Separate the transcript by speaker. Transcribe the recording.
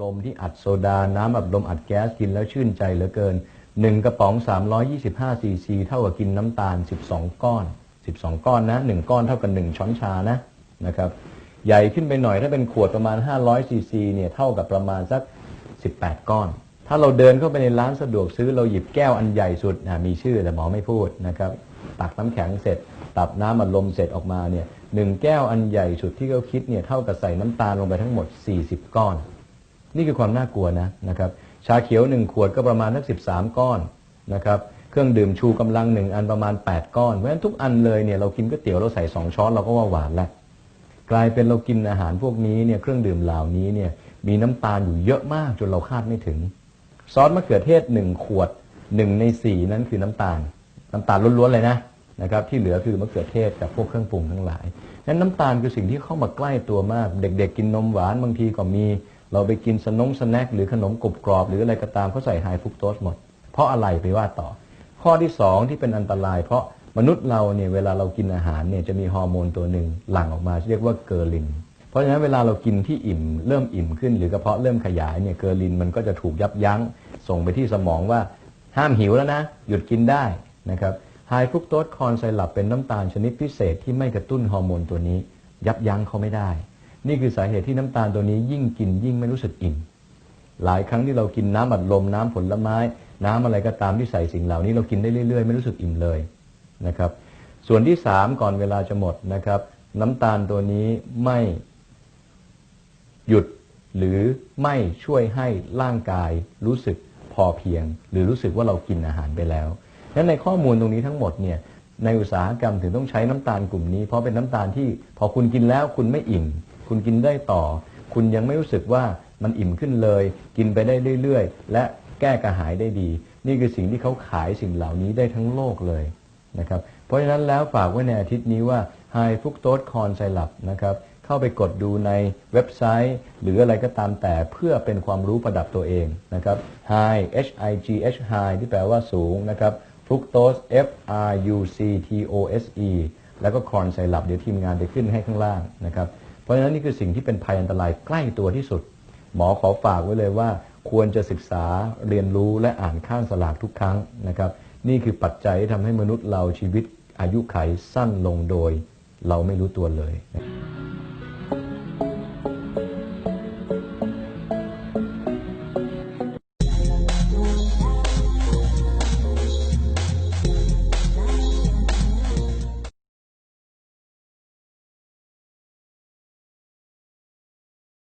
Speaker 1: ลมที่อัดโซดา น้ำอัดลมอัดแก๊สกินแล้วชื่นใจเหลือเกิน 1 กระป๋อง 325ซีซีเท่ากับกินน้ำตาล 12 ก้อน 12 ก้อนนะ 1 ก้อนเท่ากับ 1 ช้อนชานะนะครับใหญ่ขึ้นไปหน่อยถ้าเป็นขวดประมาณ 500ซีซีเนี่ยเท่ากับประมาณสัก 18 ก้อน ถ้าเราเดินเข้าไปในร้านสะดวกซื้อเราหยิบแก้วอันใหญ่สุดอะมีชื่อแต่หมอไม่พูดนะครับตักน้ำแข็งเสร็จ ตับน้ำอัดลมเสร็จออกมาเนี่ยหนึ่งแก้วอันใหญ่สุดที่เขาคิดเนี่ยเท่ากับใส่น้ำตาลลงไปทั้งหมด 40 ก้อน นี่คือความน่ากลัวนะนะครับชาเขียว 1 ขวดก็ประมาณสัก13 ก้อนนะครับเครื่องดื่มชูกำลัง1อันประมาณ 8 ก้อนเพราะฉะนั้นทุกอันเลยเนี่ยเรากินก๋วยเตี๋ยวเราใส่ 2 ช้อนเราก็ว่าหวานแล้วกลายเป็นเรากินอาหารพวกนี้เนี่ยเครื่องดื่มเหล่านี้เนี่ยมีน้ำตาลอยู่เยอะมากจนเราคาดไม่ถึง ซอสมะเขือเทศ 1 ขวด 1 ใน 4 นั้นคือน้ำตาล น้ำตาลล้วนๆเลยนะนะครับที่เหลือคือมะเขือเทศกับพวกเครื่องปรุงทั้งหลายนั้นน้ำตาลคือสิ่งที่เข้ามาใกล้ตัวมาก เด็ก ๆ กินนมหวานบางทีก็มี เราไปกินสนงสแน็คหรือขนมกรุบกรอบ หรืออะไรก็ตามเขาใส่ไฮฟุกโตสหมด เพราะอะไรไปว่าต่อ ข้อที่สองที่เป็นอันตราย เพราะมนุษย์เราเนี่ยเวลาเรากินอาหารเนี่ยจะมีฮอร์โมนตัวหนึ่งหลั่งออกมาเรียกว่าเกอร์ลิน เพราะฉะนั้นเวลาเรากินที่อิ่มเริ่มอิ่มขึ้น หรือกระเพาะเริ่มขยายเนี่ยเกอร์ลินมันก็จะถูกยับยั้ง ส่งไปที่สมองว่าห้ามหิวแล้วนะ หยุดกินได้นะครับไฮฟรุกโตสคอนไซรัปเป็นน้ำตาลชนิดพิเศษที่ไม่กระตุ้นฮอร์โมนตัวนี้ ยับยั้งเขาไม่ได้ นี่คือสาเหตุที่น้ำตาลตัวนี้ยิ่งกินยิ่งไม่รู้สึกอิ่มหลายครั้งที่เรากินน้ำอัดลมน้ำผลไม้ น้ำอะไรก็ตามที่ใส่สิ่งเหล่านี้เรากินได้เรื่อยๆ ไม่รู้สึกอิ่มเลยนะครับ ส่วนที่สามก่อนเวลาจะหมดนะครับ น้ำตาลตัวนี้ไม่หยุดหรือไม่ช่วยให้ร่างกายรู้สึกพอเพียง หรือรู้สึกว่าเรากินอาหารไปแล้วดังนั้นในข้อมูลตรงนี้ทั้งหมดเนี่ยในอุตสาหกรรมถึงต้องใช้น้ำตาลกลุ่มนี้ เพราะเป็นน้ำตาลที่พอคุณกินแล้วคุณไม่อิ่ม คุณกินได้ต่อ คุณยังไม่รู้สึกว่ามันอิ่มขึ้นเลย กินไปได้เรื่อยๆ และแก้กระหายได้ดี นี่คือสิ่งที่เขาขายสิ่งเหล่านี้ได้ทั้งโลกเลยนะครับเพราะฉะนั้นแล้วฝากไว้ในอาทิตย์นี้ว่า High Fructose Corn Syrup นะครับเข้าไปกดดูในเว็บไซต์ หรืออะไรก็ตามแต่เพื่อเป็นความรู้ประดับตัวเองนะครับ High H I G H High ที่แปลว่าสูงนะครับ Fructose F R U C T O S E แล้วก็ Corn Syrup เดี๋ยวทีมงานจะขึ้นให้ข้างล่างนะครับ ราะฉะนั้นนี่คือสิ่งที่เป็นภัยอันตรายใกล้ตัวที่สุด หมอขอฝากไว้เลยว่า ควรจะศึกษาเรียนรู้และอ่านข้างสลากทุกครั้งนะครับนี่คือปัจจัยที่ทำให้มนุษย์เราชีวิตอายุไขสั้นลงโดย เราไม่รู้ตัวเลย